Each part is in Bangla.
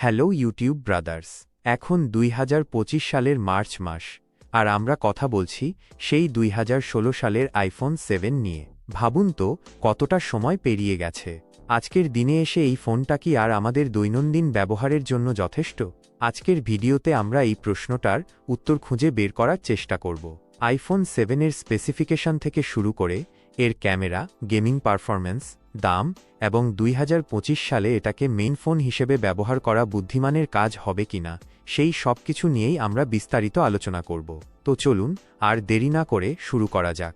হ্যালো ইউটিউব ব্রাদার্স, এখন দুই হাজার পঁচিশ সালের মার্চ মাস, আর আমরা কথা বলছি সেই দুই হাজার ষোলো সালের আইফোন সেভেন নিয়ে। ভাবুন তো, কতটা সময় পেরিয়ে গেছে। আজকের দিনে এসে এই ফোনটা কি আর আমাদের দৈনন্দিন ব্যবহারের জন্য যথেষ্ট? আজকের ভিডিওতে আমরা এই প্রশ্নটার উত্তর খুঁজে বের করার চেষ্টা করব। আইফোন সেভেনের স্পেসিফিকেশন থেকে শুরু করে এর ক্যামেরা, গেমিং পারফরম্যান্স, দাম এবং দুই হাজার পঁচিশ সালে এটাকে মেইন ফোন হিসেবে ব্যবহার করা বুদ্ধিমানের কাজ হবে কিনা সেই সব কিছু নিয়েই আমরা বিস্তারিত আলোচনা করব। তো চলুন, আর দেরি না করে শুরু করা যাক।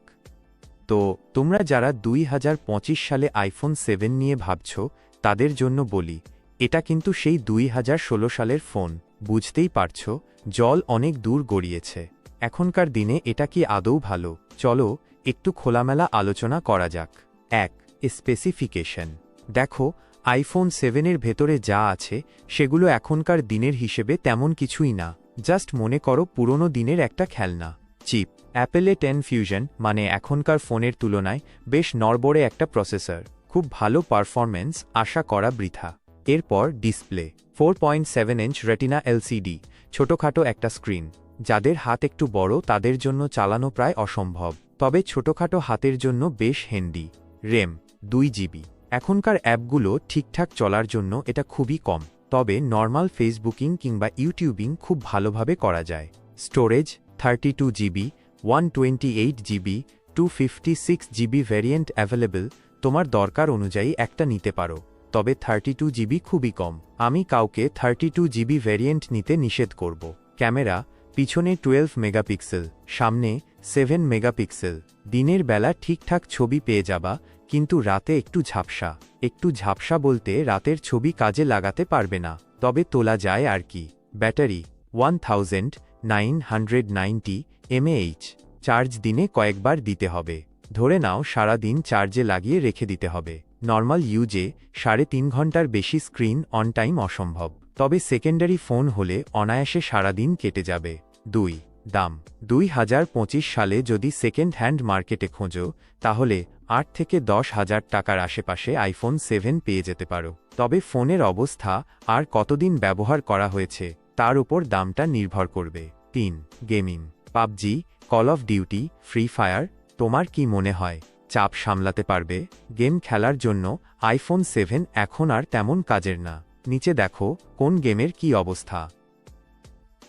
তো, তোমরা যারা দুই হাজার পঁচিশ সালে আইফোন সেভেন নিয়ে ভাবছ, তাদের জন্য বলি, এটা কিন্তু সেই দুই হাজার ষোলো সালের ফোন, বুঝতেই পারছ, জল অনেক দূর গড়িয়েছে। এখনকার দিনে এটা কি আদৌ ভালো? চলো একটু খোলামেলা আলোচনা করা যাক। এক স্পেসিফিকেশন দেখো আইফোন সেভেনের ভেতরে যা আছে, সেগুলো এখনকার দিনের হিসেবে তেমন কিছুই না। জাস্ট মনে করো পুরনো দিনের একটা খেলনা। চিপ অ্যাপেলে টেন ফিউশন মানে এখনকার ফোনের তুলনায় বেশ নড়বড়ে একটা প্রসেসর খুব ভালো পারফরম্যান্স আশা করা বৃথা। এরপর display four point seven inch retina LCD ছোটখাটো একটা স্ক্রিন যাদের হাত একটু বড়, তাদের জন্য চালানো প্রায় অসম্ভব। তবে ছোটখাটো হাতের জন্য বেশ হেন্ডি রেম, দুই জিবি। এখনকার অ্যাপগুলো ঠিকঠাক চলার জন্য এটা খুবই কম। তবে নর্মাল ফেসবুকিং কিংবা ইউটিউবিং খুব ভালোভাবে করা যায়। Storage thirty two GB, one twenty eight GB, two fifty six GB variant available, তোমার দরকার অনুযায়ী একটা নিতে পারো। তবে থার্টি টু জিবি খুবই কম। আমি কাউকে থার্টি টু জিবি ভ্যারিয়েন্ট নিতে নিষেধ করব। ক্যামেরা পিছনে টুয়েলভ মেগাপিক্সেল সামনে সেভেন মেগাপিক্সেল দিনের বেলা ঠিকঠাক ছবি পেয়ে যাবা, কিন্তু রাতে একটু ঝাপসা। একটু ঝাপসা বলতে রাতের ছবি কাজে লাগাতে পারবে না, তবে তোলা যায় আর কি। Battery one thousand nine hundred ninety mAh charge দিনে কয়েকবার দিতে হবে। ধরে নাও সারা দিন চার্জে লাগিয়ে রেখে দিতে হবে। নর্মাল ইউজে সাড়ে তিন ঘণ্টার বেশি স্ক্রিন অন টাইম অসম্ভব। তবে সেকেন্ডারি ফোন হলে অনায়াসে সারাদিন কেটে যাবে। দুই, দাম। দুই হাজার পঁচিশ সালে যদি সেকেন্ড হ্যান্ড মার্কেটে খোঁজো, তাহলে আট থেকে দশ হাজার টাকার আশেপাশে আইফোন সেভেন পেয়ে যেতে পারো। তবে ফোনের অবস্থা আর কতদিন ব্যবহার করা হয়েছে, তার উপর দামটা নির্ভর করবে। তিন gaming PUBG call of duty free fire তোমার কি মনে হয়, চাপ সামলাতে পারবে? গেম খেলার জন্য আইফোন সেভেন এখন আর তেমন কাজের না। নিচে দেখো কোন গেমের কি অবস্থা।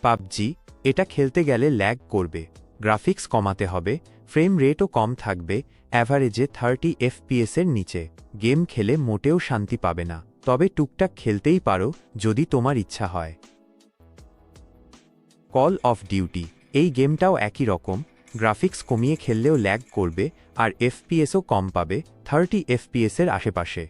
পাবজি, এটা খেলতে গেলে ল্যাগ করবে, গ্রাফিক্স কমাতে হবে, ফ্রেম রেটও কম থাকবে, অ্যাভারেজে থার্টি এফপিএসের নিচে, গেম খেলে মোটেও শান্তি পাবে না, তবে টুকটাক খেলতেই পারো, যদি তোমার ইচ্ছা হয়। কল অফ ডিউটি এই গেমটাও একই রকম, গ্রাফিক্স কমিয়ে খেললেও ল্যাগ করবে, আর এফপিএসও কম পাবে, থার্টি এফপিএসের আশেপাশে।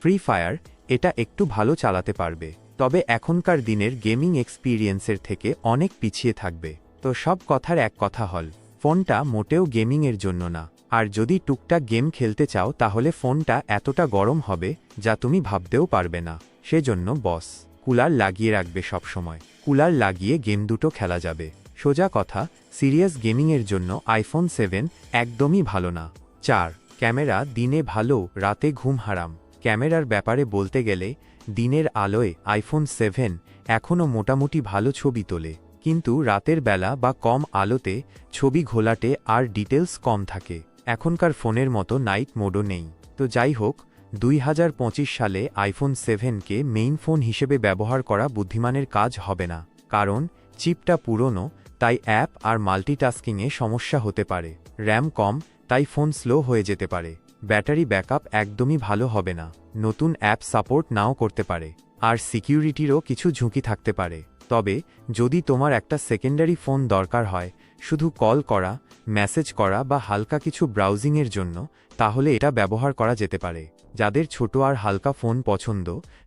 ফ্রি ফায়ার এটা একটু ভালো চালাতে পারবে। তবে এখনকার দিনের গেমিং এক্সপিরিয়েন্সের থেকে অনেক পিছিয়ে থাকবে। তো সব কথার এক কথা হল, ফোনটা মোটেও গেমিংয়ের জন্য না। আর যদি টুকটাক গেম খেলতে চাও, তাহলে ফোনটা এতটা গরম হবে, যা তুমি ভাবতেও পারবে না। সেজন্য বস, কুলার লাগিয়ে রাখবে সবসময়। কুলার লাগিয়ে গেম দুটো খেলা যাবে। সোজা কথা, সিরিয়াস গেমিংয়ের জন্য আইফোন সেভেন একদমই ভালো না। চার, ক্যামেরা দিনে ভালো, রাতে ঘুম হারাম। ক্যামেরার ব্যাপারে বলতে গেলে, দিনের আলোয় আইফোন সেভেন এখনও মোটামুটি ভালো ছবি তোলে। কিন্তু রাতের বেলা বা কম আলোতে ছবি ঘোলাটে আর ডিটেলস কম থাকে। এখনকার ফোনের মতো নাইট মোডও নেই। তো যাই হোক, দুই হাজার পঁচিশ সালে আইফোন সেভেনকে মেইন ফোন হিসেবে ব্যবহার করা বুদ্ধিমানের কাজ হবে না। কারণ, চিপটা পুরনো, তাই অ্যাপ আর মাল্টিটাস্কিংয়ে সমস্যা হতে পারে। র্যাম কম, তাই ফোন স্লো হয়ে যেতে পারে। ব্যাটারি ব্যাকআপ একদমই ভালো হবে না। নতুন অ্যাপ সাপোর্ট নাও করতে পারে, আর সিকিউরিটিরও কিছু ঝুঁকি থাকতে পারে। তবে, যদি তোমার একটা সেকেন্ডারি ফোন দরকার হয়, শুধু কল করা, মেসেজ করা বা হালকা কিছু ব্রাউজিংয়ের জন্য, তাহলে এটা ব্যবহার করা যেতে পারে। যাদের ছোট আর হালকা ফোন পছন্দ,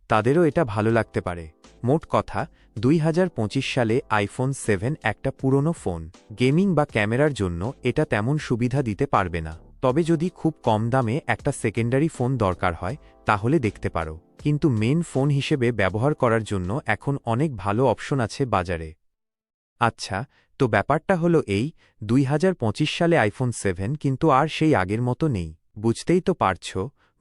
তাদেরও এটা ভালো লাগতে পারে। মোট কথা, দুই হাজার পঁচিশ সালে আইফোন সেভেন একটা পুরনো ফোন। গেমিং বা ক্যামেরার জন্য এটা তেমন সুবিধা দিতে পারবে না। তবে যদি খুব কম দামে একটা সেকেন্ডারি ফোন দরকার হয়, তাহলে দেখতে পারো। কিন্তু মেন ফোন হিসেবে ব্যবহার করার জন্য এখন অনেক ভালো অপশন আছে বাজারে। আচ্ছা তো ব্যাপারটা হলো এই, দুই হাজার পঁচিশ সালে আইফোন সেভেন কিন্তু আর সেই আগের মতো নেই। বুঝতেই তো পারছ,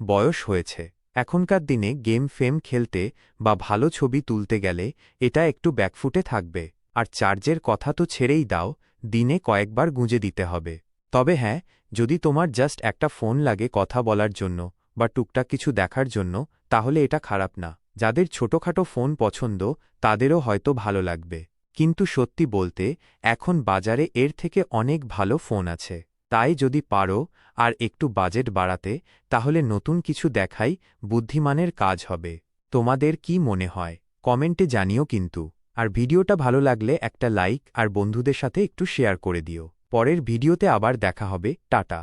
বয়স হয়েছে। এখনকার দিনে গেম ফেম খেলতে বা ভালো ছবি তুলতে গেলে এটা একটু ব্যাকফুটে থাকবে। আর চার্জের কথা তো ছেড়েই দাও, দিনে কয়েকবার গুঁজে দিতে হবে। তবে হ্যাঁ যদি তোমার জাস্ট একটা ফোন লাগে কথা বলার জন্য বা টুকটাক কিছু দেখার জন্য, তাহলে এটা খারাপ না। যাদের ছোটখাটো ফোন পছন্দ, তাদেরও হয়তো ভালো লাগবে। কিন্তু সত্যি বলতে, এখন বাজারে এর থেকে অনেক ভালো ফোন আছে। তাই যদি পারো, আর একটু বাজেট বাড়াতে, তাহলে নতুন কিছু দেখাই বুদ্ধিমানের কাজ হবে। তোমাদের কি মনে হয়? কমেন্টে জানিও কিন্তু। আর ভিডিওটা ভালো লাগলে একটা লাইক আর বন্ধুদের সাথে একটু শেয়ার করে দিও। পরের ভিডিওতে আবার দেখা হবে টাটা।